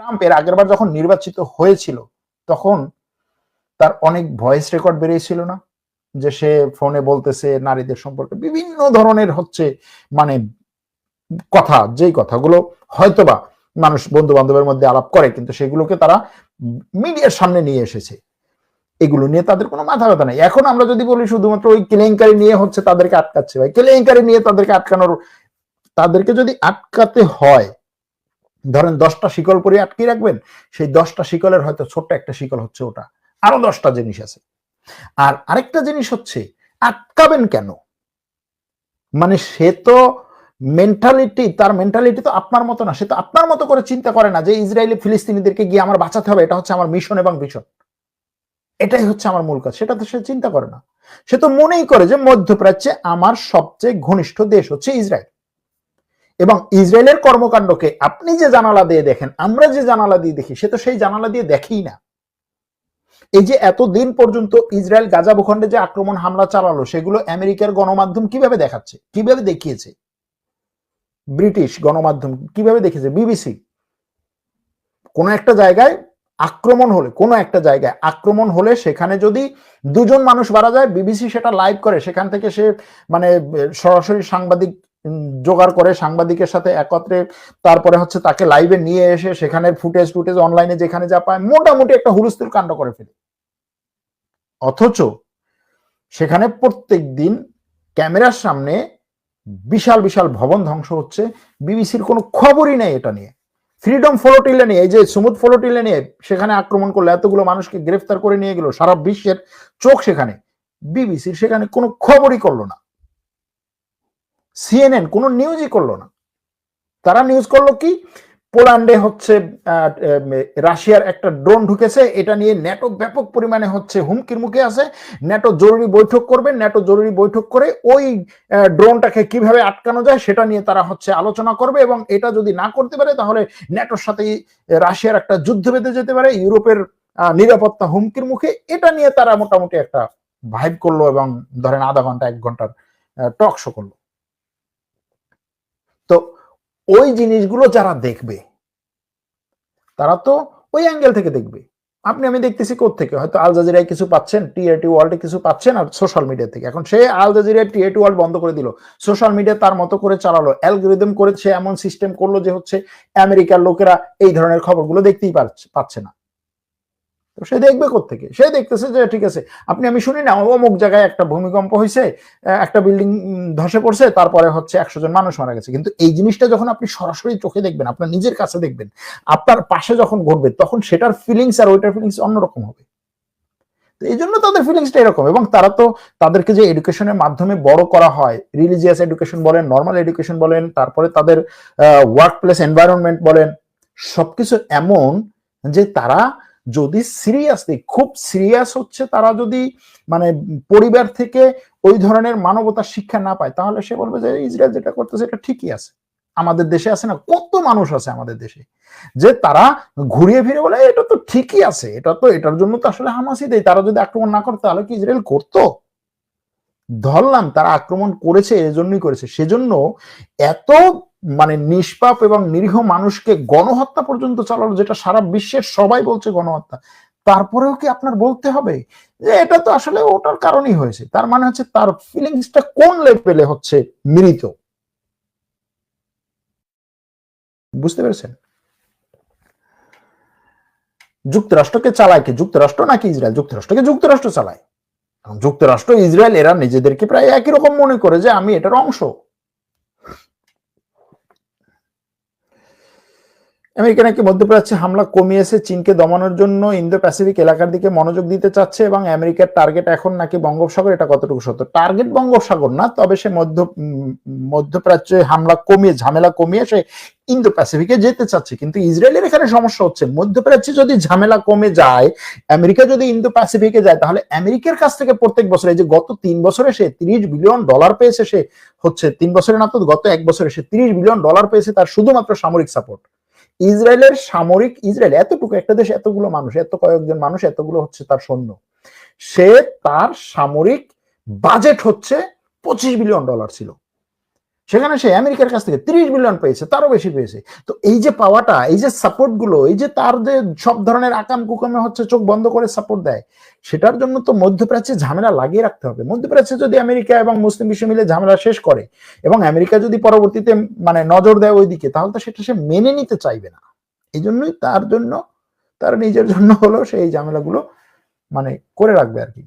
Trump এর আগের বার যখন নির্বাচিত হয়েছিল, তখন তার অনেক ভয়েস রেকর্ড বেরিয়েছিল না? যে সে ফোনে বলতেছে নারীদের সম্পর্কে বিভিন্ন ধরনের হচ্ছে মানে কথা, যেই কথাগুলো হয়তোবা মানুষ বন্ধু বান্ধবের মধ্যে আলাপ করে, কিন্তু সেগুলোকে তারা মিডিয়ার সামনে নিয়ে এসেছে। এগুলো নিয়ে তাদের কোনো মাথা ব্যথা নেই। এখন আমরা যদি বলি শুধুমাত্র ওই কেলেঙ্কারি নিয়ে হচ্ছে তাদেরকে আটকাচ্ছে, ভাই। কেলেঙ্কারি নিয়ে তাদেরকে আটকানোর, তাদেরকে যদি আটকাতে হয় ধরেন দশটা শিকল পরে আটকে রাখবেন, সেই দশটা শিকলের হয়তো ছোট্ট একটা শিকল হচ্ছে ওটা। আরও দশটা জিনিস আছে। আর আরেকটা জিনিস হচ্ছে, আটকাবেন কেন? মানে সে তো মেন্টালিটি তার মেন্টালিটি তো আপনার মতো না। সে তো আপনার মতো করে চিন্তা করে না যে ইসরায়েলি ফিলিস্তিনিদেরকে গিয়ে আমার বাঁচাতে হবে। এটা হচ্ছে আমার মিশন এবং ভিশন এটাই হচ্ছে আমার মূল কাজ। সেটা তো সে চিন্তা করে না। সে তো মনেই করে যে মধ্যপ্রাচ্যে আমার সবচেয়ে ঘনিষ্ঠ দেশ হচ্ছে ইসরায়েল। এবং ইসরায়েলের কর্মকাণ্ডকে আপনি যে জানালা দিয়ে দেখেন, আমরা যে জানালা দিয়ে দেখি, সে তো সেই জানালা দিয়ে দেখেই না। এই যে এতদিন পর্যন্ত ইসরায়েল গাজা ভূখণ্ডে যে আক্রমণ, হামলা চালালো, সেগুলো আমেরিকার গণমাধ্যম কীভাবে দেখাচ্ছে? কীভাবে দেখিয়েছে? ব্রিটিশ গণমাধ্যম কীভাবে দেখেছে বিবিসি। কোন একটা জায়গায় আক্রমণ হলে, কোনো একটা জায়গায় আক্রমণ হলে সেখানে যদি দুজন মানুষ মারা যায়, বিবিসি সেটা লাইভ করে, সেখান থেকে সে মানে সরাসরি সাংবাদিক জোগাড় করে সাংবাদিকের সাথে একত্রে তারপরে হচ্ছে তাকে লাইভে নিয়ে এসে সেখানে ফুটেজ ফুটেজ অনলাইনে যেখানে যা পায় মোটামুটি একটা হুলস্থুল কাণ্ড করে ফেলে। অথচ সেখানে প্রত্যেক দিন ক্যামেরার সামনে বিশাল বিশাল ভবন ধ্বংস হচ্ছে, বিবিসির কোনো খবরই নেই এটা নিয়ে। ফ্রিডম ফলোটিলে নিয়ে, এই যে সুমুদ ফলোটিলে নিয়ে সেখানে আক্রমণ করল এতগুলো মানুষকে গ্রেফতার করে নিয়ে গেল, সারা বিশ্বের চোখ সেখানে। বিবিসির সেখানে কোনো খবরই করল না। সিএনএন কোনো নিউজই করল না। তারা নিউজ করল কি? পোল্যান্ডে হচ্ছে রাশিয়ার একটা ড্রোন ঢুকেছে। এটা নিয়ে ন্যাটো ব্যাপক পরিমাণে হচ্ছে হুমকির মুখে আছে। ন্যাটো জরুরি বৈঠক করবে। ন্যাটো জরুরি বৈঠক করে ওই ড্রোনটাকে কীভাবে আটকানো যায় সেটা নিয়ে তারা হচ্ছে আলোচনা করবে এবং এটা যদি না করতে পারে তাহলে ন্যাটোর সাথে রাশিয়ার একটা যুদ্ধ বেঁধে যেতে পারে ইউরোপের নিরাপত্তা হুমকির মুখে। এটা নিয়ে তারা মোটামুটি একটা ভাইব করল এবং ধরেন আধা ঘণ্টা, এক ঘণ্টার টক শো করল। তো ওই জিনিসগুলো যারা দেখবে, তারা তো ওই অ্যাঙ্গেল থেকে দেখবে। আপনি, আমি দেখতেছি থেকে হয়তো আল জাজিরায় কিছু পাচ্ছেন টিআরটি ওয়ার্ল্ডে কিছু পাচ্ছেন আর সোশ্যাল মিডিয়া থেকে। এখন সে আল জাজিরায় টিআরটি ওয়ার্ল্ড বন্ধ করে দিল। সোশ্যাল মিডিয়া তার মতো করে চালালো। অ্যালগোরিদম করে সে এমন সিস্টেম করল যে হচ্ছে আমেরিকার লোকেরা এই ধরনের খবরগুলো দেখতেই পাচ্ছে না। তো সে দেখবে থেকে সে দেখতেছে যে, ঠিক আছে, আপনি, আমি শুনি না, অমুক জায়গায় একটা ভূমিকম্প হয়েছে একটা বিল্ডিং ধসে পড়ছে, তারপরে হচ্ছে একশো জন মানুষ মারা গেছে। কিন্তু এই জিনিসটা যখন আপনি সরাসরি চোখে দেখবেন, আপনার নিজের কাছে দেখবেন, আপনার পাশে যখন ঘটবে তখন সেটার ফিলিংস আর ওইটার ফিলিংস অন্যরকম হবে। তো এই জন্য তাদের ফিলিংসটা এরকম, এবং তারা তো তাদেরকে যে এডুকেশনের মাধ্যমে বড় করা হয় রিলিজিয়াস এডুকেশন বলেন নর্মাল এডুকেশন বলেন, তারপরে তাদের ওয়ার্ক প্লেস এনভায়রনমেন্ট বলেন, সবকিছু এমন যে তারা যদি সিরিয়াসলি খুব সিরিয়াস হচ্ছে তারা যদি মানে পরিবার থেকে ওই ধরনের মানবতার শিক্ষা না পায়, তাহলে সে বলবে যে ইসরায়েল যেটা করতেছে এটা ঠিকই আছে। আমাদের দেশে আছে না, কত মানুষ আছে আমাদের দেশে যে তারা ঘুরিয়ে ফিরে বলে এটা তো ঠিকই আছে, এটা তো, এটার জন্য তো আসলে হামাসি দেয়, তারা যদি আক্রমণ না করতো তাহলে কি ইসরায়েল করতো? ধরলাম, তারা আক্রমণ করেছে, এজন্যই করেছে। সেজন্য এত মানে নিষ্পাপ এবং নিরীহ মানুষকে গণহত্যা পর্যন্ত চালানো, যেটা সারা বিশ্বের সবাই বলছে গণহত্যা। তারপরেও কি আপনার বলতে হবে? যে এটা তো আসলে ওটার কারণেই হয়েছে। তার মানে হচ্ছে তার ফিলিংসটা কোন লেভেলে হচ্ছে মৃত? বুঝতে পেরেছেন? যুক্তরাষ্ট্রকে চালায় কি? যুক্তরাষ্ট্র নাকি ইসরায়েল? যুক্তরাষ্ট্রকে যুক্তরাষ্ট্র চালায়? যুক্তরাষ্ট্র, ইসরায়েল, এরা নিজেদেরকে প্রায় একই রকম মনে করে যে আমি এটার অংশ। আমেরিকা নাকি মধ্যপ্রাচ্যে হামলা কমিয়েছে চীনকে দমানোর জন্য ইন্দো প্যাসিফিক এলাকার দিকে মনোযোগ দিতে চাচ্ছে এবং আমেরিকার টার্গেট এখন নাকি বঙ্গোপসাগর, এটা কতটুকু সত্য? টার্গেট বঙ্গোপসাগর না, তবে সে মধ্য, মধ্যপ্রাচ্যে হামলা কমিয়ে, ঝামেলা কমিয়ে সে ইন্দো প্যাসিফিকে যেতে চাচ্ছে। কিন্তু ইসরায়েলের এখানে সমস্যা হচ্ছে, মধ্যপ্রাচ্যে যদি ঝামেলা কমে যায়, আমেরিকা যদি ইন্দো প্যাসিফিকে যায়, তাহলে আমেরিকার কাছ থেকে প্রত্যেক বছরে যে গত তিন বছরে সে তিরিশ বিলিয়ন ডলার পেয়েছে সে হচ্ছে, তিন বছরে না তো গত এক বছরে সে তিরিশ বিলিয়ন ডলার পেয়েছে তার শুধুমাত্র সামরিক সাপোর্ট ইসরায়েলের সামরিক, ইসরায়েল এতটুকু, একটা দেশ এতগুলো মানুষ, এত কয়েকজন মানুষ, এতগুলো হচ্ছে তার সৈন্য। সে তার সামরিক বাজেট হচ্ছে পঁচিশ বিলিয়ন ডলার ছিল। সেখানে সে আমেরিকার কাছ থেকে তিরিশ বিলিয়ন পেয়েছে, তারও বেশি পেয়েছে। তো এই যে পাওয়াটা, এই যে সাপোর্টগুলো, এই যে তার যে সব ধরনের আকাম কুকামে হচ্ছে চোখ বন্ধ করে সাপোর্ট দেয়, সেটার জন্য তো মধ্যপ্রাচ্যে ঝামেলা লাগিয়ে রাখতে হবে। মধ্যপ্রাচ্যে যদি আমেরিকা এবং মুসলিম বিশ্ব মিলে ঝামেলা শেষ করে এবং আমেরিকা যদি পরবর্তীতে মানে নজর দেয় ওইদিকে, তাহলে তো সেটা সে মেনে নিতে চাইবে না। এই জন্যই তার জন্য, তার নিজের জন্য হলো সেই ঝামেলাগুলো মানে করে রাখবে আর কি।